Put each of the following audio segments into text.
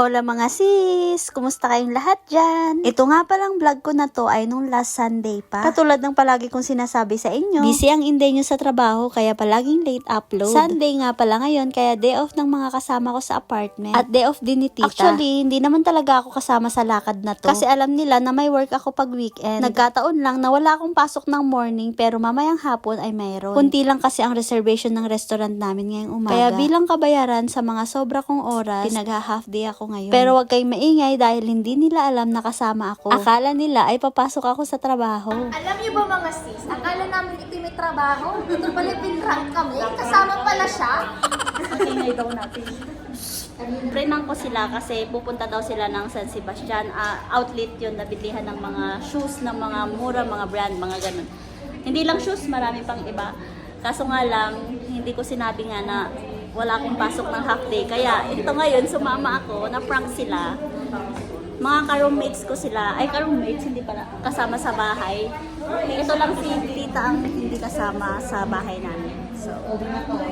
Hola mga sis! Kumusta kayong lahat dyan? Ito nga palang vlog ko na to ay nung last Sunday pa. Katulad ng palagi kong sinasabi sa inyo, busy ang inday nyo sa trabaho kaya palaging late upload. Sunday nga pala ngayon kaya day off ng mga kasama ko sa apartment. At day off din ni tita. Actually, hindi naman talaga ako kasama sa lakad na to. Kasi alam nila na may work ako pag weekend. Nagkataon lang na wala akong pasok ng morning pero mamayang hapon ay mayroon. Kunti lang kasi ang reservation ng restaurant namin ngayong umaga. Kaya bilang kabayaran sa mga sobra kong oras, pinag-half day ako ngayon. Pero wag kayong maingay dahil hindi nila alam na kasama ako. Akala nila ay papasok ako sa trabaho. Alam niyo ba mga sis, akala namin ito may trabaho. Ito pala pinrank kami. Kasama pala siya. Ingay daw natin. Prenang ko sila kasi pupunta daw sila ng San Sebastian. Ah, outlet yun, nabilihan ng mga shoes, ng mga mura, mga brand, mga ganun. Hindi lang shoes, marami pang iba. Kaso nga lang, hindi ko sinabi nga na wala akong pasok ng half day. Kaya ito ngayon, sumama ako, na-prank sila. Mga ka-roommates ko sila, ay ka-roommates, hindi pala kasama sa bahay. Ito lang si Tita ang hindi kasama sa bahay namin. So,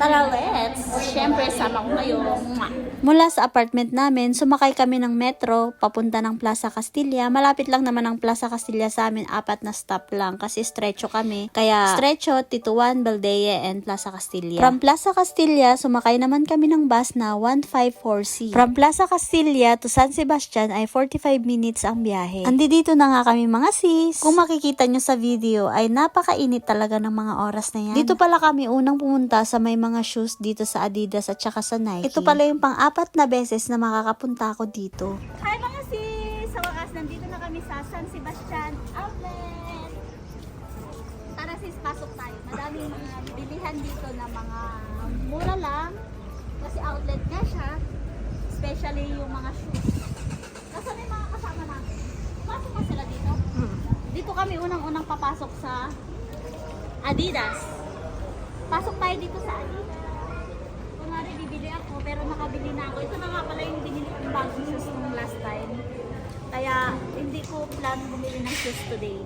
tara let's! Siyempre, sama ko kayo. Mula sa apartment namin, sumakay kami ng metro, papunta ng Plaza Castilla. Malapit lang naman ang Plaza Castilla sa amin, apat na stop lang kasi stretcho kami. Kaya stretcho, Tituan, Baldea, and Plaza Castilla. From Plaza Castilla, sumakay naman kami ng bus na 154C. From Plaza Castilla to San Sebastian ay 45 minutes ang biyahe. Andi dito na nga kami mga sis. Kung makikita nyo sa video ay napakainit talaga ng mga oras na yan. Dito pala kami unang pumunta sa may mga shoes dito sa Adidas at saka sa Nike. Ito pala yung pang-apat na beses na makakapunta ako dito. Hi mga sis! Sa wakas, nandito na kami sa San Sebastian Outlet. Tara sis, pasok tayo. Madaming mga bilihan dito na mga mura lang. Kasi outlet nga siya. Especially yung mga shoes. Kasi may mga kasama natin. Pasok ba sila dito? Dito kami unang-unang papasok sa Adidas. Pasok tayo dito sa Adidas. Kunwari bibili ako pero nakabili na ako. Ito na nga pala yung binili kong bagong shoes nung last time. Kaya hindi ko plan bumili ng shoes today.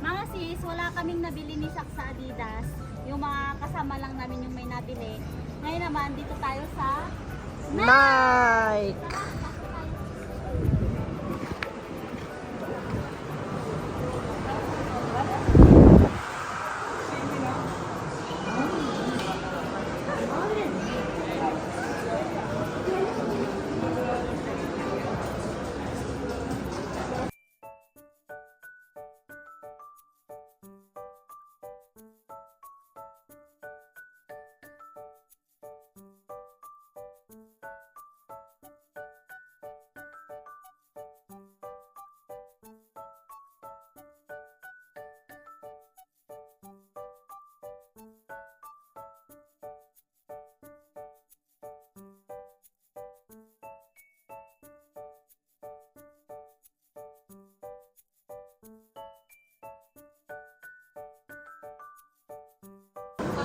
Mga sis, wala kaming nabili ni Shaq sa Adidas. Yung mga kasama lang namin yung may nabili. Ngayon naman, dito tayo sa Nike.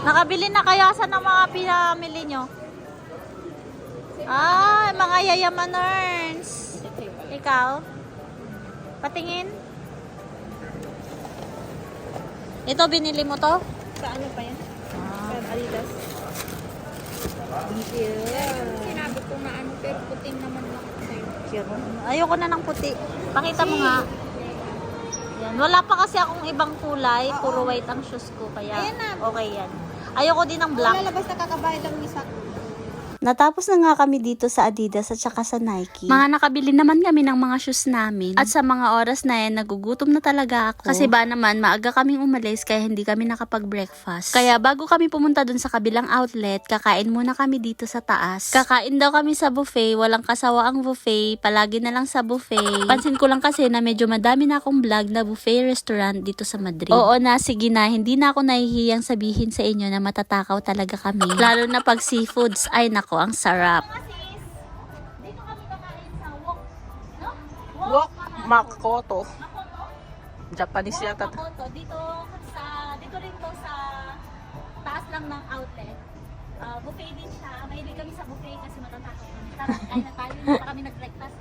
Nakabili na kayo sa ng mga pinamili nyo? Ah, mga yayamaners. Ikaw? Patingin? Ito, binili mo to? Sa ano pa yan? Ah, Sa Adidas. thank you. Sinabi ko na ano, pero puting naman lang sa'yo. Ayoko na ng puti. Pakita mo nga. Yan. Wala pa kasi akong ibang kulay. Puro white ang shoes ko. Kaya okay yan. Ayoko din ng black. Lalabas na kakabayad lang isa. Natapos na nga kami dito sa Adidas at saka sa Nike. Mga nakabili naman kami ng mga shoes namin. At sa mga oras na yan, nagugutom na talaga ako. Kasi ba naman, maaga kaming umalis kaya hindi kami nakapag-breakfast. Kaya bago kami pumunta dun sa kabilang outlet, kakain muna kami dito sa taas. Kakain daw kami sa buffet, walang kasawa ang buffet, palagi na lang sa buffet. Pansin ko lang kasi na medyo madami na akong vlog na buffet restaurant dito sa Madrid. Oo na, sige na, hindi na ako nahihiyang sabihin sa inyo na matatakaw talaga kami. Lalo na pag seafoods, ay nako, ang sarap. Dito kami kakain sa wok, no? Wok Makoto. Japanese yata. to. Makoto, dito sa dito rin to sa taas lang ng outlet. Ah, buffet din siya. Mahilig kami sa buffet kasi matatakot kami. Tara, kain na tayo. Hindi pa kami nag-breakfast.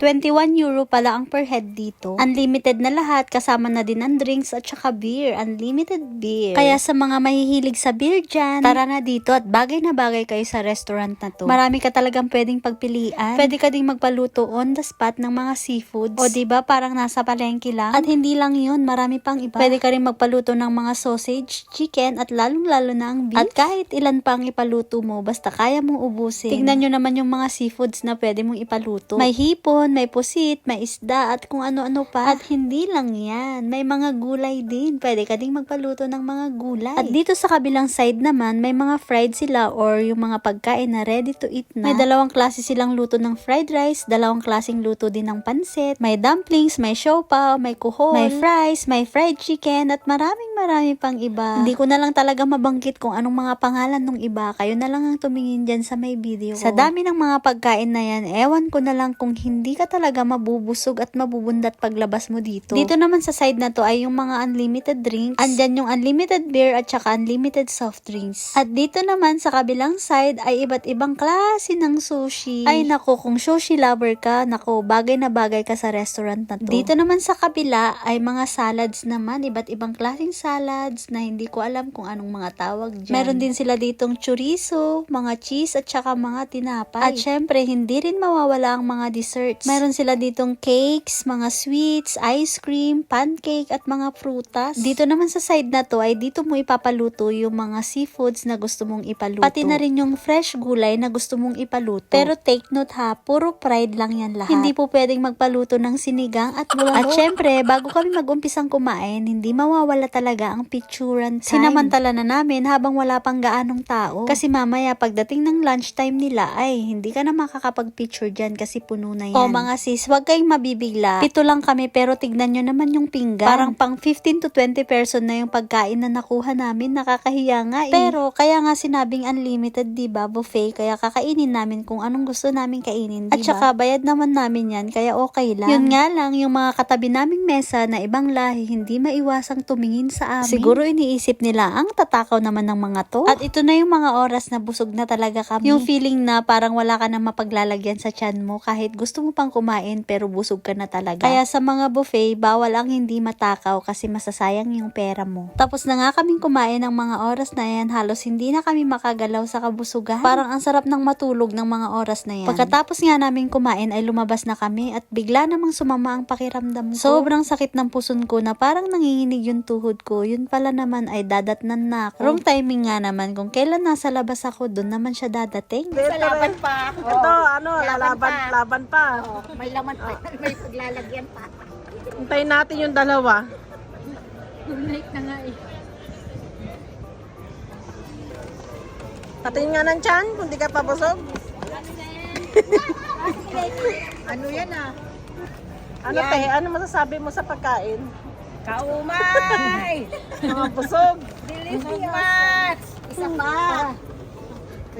21 euro pala ang per head dito. Unlimited na lahat, kasama na din ang drinks at saka beer. Unlimited beer. Kaya sa mga mahihilig sa beer dyan, tara na dito at bagay na bagay kayo sa restaurant na to. Marami ka talagang pwedeng pagpilian. Pwede ka ding magpaluto on the spot ng mga seafoods. O ba parang nasa palengke lang? At hindi lang yun, marami pang iba. Pwede ka rin magpaluto ng mga sausage, chicken at lalong-lalo na ang beef. At kahit ilan pang ipaluto mo, basta kaya mong ubusin. Tignan nyo naman yung mga seafoods na pwede mong ipaluto. May hipon, may pusit, may isda at kung ano-ano pa. At hindi lang yan, may mga gulay din. Pwede ka ding magpaluto ng mga gulay. At dito sa kabilang side naman, may mga fried sila or yung mga pagkain na ready to eat na. May dalawang klase silang luto ng fried rice, dalawang klaseng luto din ng pansit, may dumplings, may siopaw, may kuhol, may fries, may fried chicken at maraming marami pang iba. Hindi ko na lang talaga mabangkit kung anong mga pangalan ng iba. Kayo na lang ang tumingin dyan sa may video. Sa dami ng mga pagkain na yan, ewan ko na lang kung hindi ka talaga mabubusog at mabubundat paglabas mo dito. Dito naman sa side na to ay yung mga unlimited drinks. Andyan yung unlimited beer at saka unlimited soft drinks. At dito naman sa kabilang side ay iba't ibang klase ng sushi. Ay nako, kung sushi lover ka, nako, bagay na bagay ka sa restaurant na to. Dito naman sa kabila ay mga salads naman, iba't ibang klaseng salads na hindi ko alam kung anong mga tawag dyan. Meron din sila ditong chorizo, mga cheese at saka mga tinapay. At syempre, hindi rin mawawala ang mga desserts. Meron sila ditong cakes, mga sweets, ice cream, pancake at mga prutas. Dito naman sa side na to ay dito mo ipapaluto yung mga seafoods na gusto mong ipaluto. Pati na rin yung fresh gulay na gusto mong ipaluto. Pero take note ha, puro fried lang yan lahat. Hindi po pwedeng magpaluto ng sinigang at bulalo. At syempre, bago kami mag-umpisang kumain, hindi mawawala talaga ang picturean time. Sinamantala na namin habang wala pang gaanong tao. Kasi mamaya pagdating ng lunchtime nila ay hindi ka na makakapag-picture dyan kasi puno na yan. O mga sis, huwag kayong mabibigla. Pito lang kami pero tignan nyo naman yung pinggan. Parang pang 15 to 20 person na yung pagkain na nakuha namin. Nakakahiya nga eh. Pero kaya nga sinabing unlimited, di ba buffet. Kaya kakainin namin kung anong gusto namin kainin, di At saka bayad naman namin yan, kaya okay lang. Yun nga lang, yung mga katabi naming mesa na ibang lahi, hindi maiwasang tumingin sa amin. Siguro iniisip nila, ang tatakaw naman ng mga to. At ito na yung mga oras na busog na talaga kami. Yung feeling na parang wala ka na mapaglalagyan sa tiyan mo kahit gusto mo pang kumain pero busog ka na talaga. Kaya sa mga buffet, bawal ang hindi matakaw kasi masasayang yung pera mo. Tapos na nga kaming kumain ng mga oras na yan, halos hindi na kami makagalaw sa kabusugan. Parang ang sarap ng matulog ng mga oras na yan. Pagkatapos nga namin kumain ay lumabas na kami at bigla namang sumama ang pakiramdam ko. Sobrang sakit ng puson ko na parang nanginginig yung tuhod ko. Yun pala naman ay dadatnan na ako. Wrong timing nga naman. Kung kailan nasa labas ako, doon naman siya dadating. Salamat pa. Ito, ano, lalaban, laban pa. Oh, may laman pa. May paglalagyan pa. Hintayin natin yung dalawa. Night na nga eh. Patingin nga ng tiyan kung di ka pabusog. Ano yan ah? Ano te, ano masasabi mo sa pagkain? Kaumay! Mga busog. Delicious! Isa pa!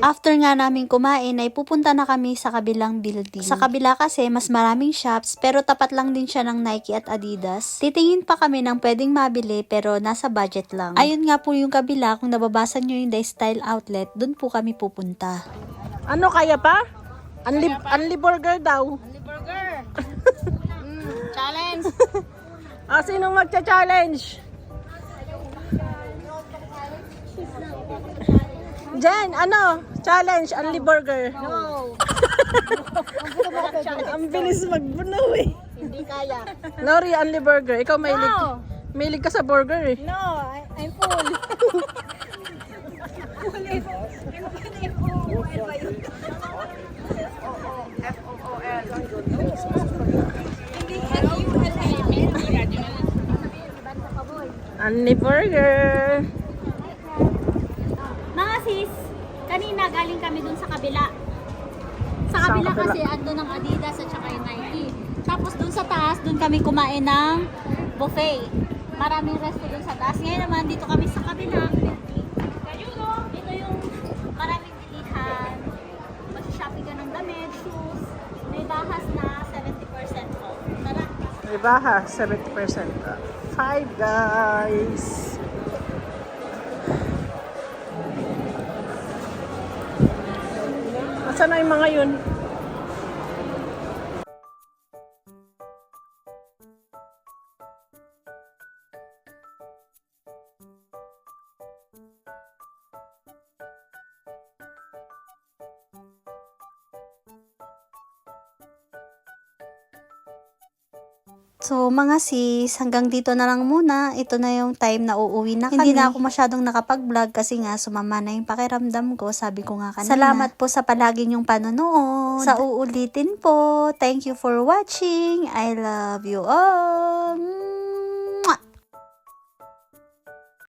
After nga namin kumain ay pupunta na kami sa kabilang building. Sa kabila kasi mas maraming shops pero tapat lang din siya ng Nike at Adidas. Titingin pa kami ng pwedeng mabili pero nasa budget lang. Ayun nga po yung kabila kung nababasa nyo yung The Style Outlet, dun po kami pupunta. Ano kaya pa? Unli, unli burger daw. Burger! mm, challenge! Ah, sinong magcha-challenge? Jen, ano? Challenge, unli burger. No! Ang bilis magbunaw eh. Hindi kaya. Lori, unli burger. Ikaw mahilig, No! mahilig ka sa burger eh. No! I- I'm full. Anli Burger. Mga sis, kanina galing kami dun sa kabila. Sa kabila kasi ando ng Adidas at saka yung Nike. Tapos dun sa taas, dun kami kumain ng buffet. Maraming resto dun sa taas. Ngayon naman, dito kami sa kabila. Dito yung maraming bilihan. Mag-shopping ka ng damit, shoes. May bahas na 70% off. Tara. Ibaha, 70%. off. Five guys. Asan na yung mga yun? So mga sis, hanggang dito na lang muna. Ito na yung time na uuwi na kami. Hindi na ako masyadong nakapag-vlog kasi nga sumama na yung pakiramdam ko. Sabi ko nga kanina. Salamat po sa palagi niyong panonood. Sa uulitin po. Thank you for watching. I love you all.